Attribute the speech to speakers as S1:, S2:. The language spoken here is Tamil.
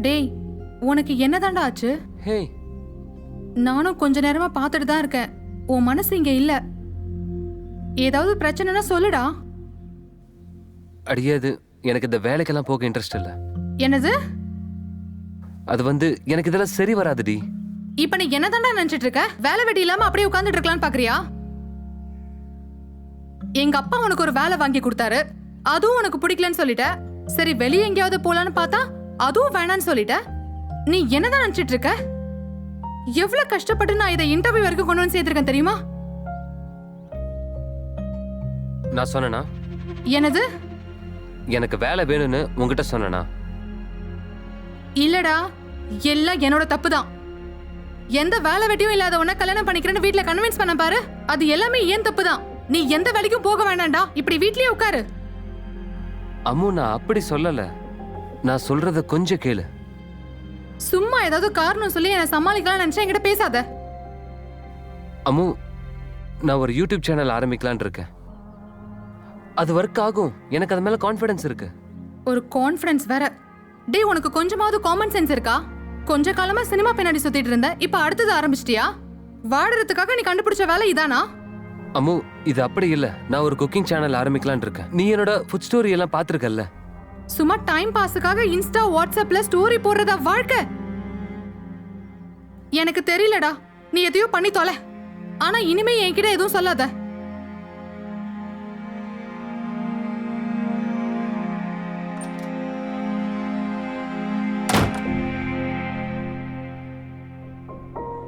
S1: டேய் உனக்கு என்னதாண்டா ஆச்சு?
S2: ஹே.
S1: நானும் கொஞ்ச நேரமா பார்த்துட்டு தான் இருக்கேன். உன் மனசு இங்க இல்ல. ஏதாவது பிரச்சனைனா சொல்லுடா.
S2: அடியாது எனக்கு இந்த வேலைக்கெல்லாம் போக இன்ட்ரெஸ்ட் இல்ல.
S1: என்னது?
S2: அது வந்து எனக்கு இதெல்லாம் சரி வராதுடி.
S1: இப்ப நீ என்னதாண்டா நினைச்சிட்டு இருக்க? வேலை வெட்டி இல்லாம அப்படியே உட்கார்ந்துட்டு இருக்கலாம்னு பாக்குறியா? எங்க அப்பா உனக்கு ஒரு வேலை வாங்கி கொடுத்தாரு. அதுவும் உனக்கு பிடிக்கலன்னு சொல்லிட்ட. சரி வெளியே எங்கேயாவது போலான்னு பார்த்தா அதுவும் வேணான்னு சொல்லிட்ட. நீ என்னதான் நினைச்சிட்டு இருக்க எவ்வளவு கஷ்டப்பட்டு நான் இதை இன்டர்வியூ வரைக்கும் கொண்டு வந்து சேர்த்திருக்கேன் தெரியுமா?
S2: நான் சொன்னேனா?
S1: என்னது?
S2: எனக்கு வேலை வேணும்னு உங்ககிட்ட சொன்னேனா?
S1: இல்லடா எல்லாம் என்னோட தப்பு தான் எந்த வேலை வெட்டியும் இல்லாத உன்ன கல்யாணம் பண்ணிக்கிறேன்னு வீட்ல கன்வின்ஸ் பண்ண பாரு. அது எல்லாமே ஏன் தப்பு தான் நீ எந்த வேலைக்கும் போக வேண்டாம்டா இப்படி வீட்லயே உட்காரு.
S2: அம்மு நான் அப்படி சொல்லல. நான் சொல்றத கொஞ்சம் கேளு.
S1: சும்மா ஏதாவது காரணம் சொல்லி என்ன சமாளிக்கலாம் நினைச்சா என்கிட்ட பேசாத.
S2: அம்மு நான் ஒரு யூடியூப் சேனல் ஆரம்பிக்கலாம்னு இருக்கேன். அது ஒர்க் ஆகும். எனக்கு அது மேல கான்ஃபிடன்ஸ் இருக்கு.
S1: ஒரு கான்ஃபிடன்ஸ் வேற. டேய் உனக்கு கொஞ்சமாவது காமன் சென்ஸ் இருக்கா? கொஞ்ச காலமா சினிமா பின்னாடி சுத்திட்டு இருந்த. இப்ப அடுத்தது ஆரம்பிச்சிட்டியா? வாடுறதுக்காக நீ கண்டுபிடிச்ச வேலை இதானா?
S2: அம்மு இது அப்படி இல்ல. நான் ஒரு குக்கிங் சேனல் ஆரம்பிக்கலாம்னு இருக்கேன். நீ என்னோட ஃபுட் ஸ்டோரி எல்லாம் பாத்திருக்கல்ல
S1: சும்மா டைம் பாஸுக்காக இன்ஸ்டா வாட்ஸ்அப்ல ஸ்டோரி போடுறதா வாழ்க்கை? எனக்கு தெரியலடா. நீ எதையோ பண்ணி தொலை. ஆனா இனிமே என்கிட்ட எதுவும் சொல்லாத.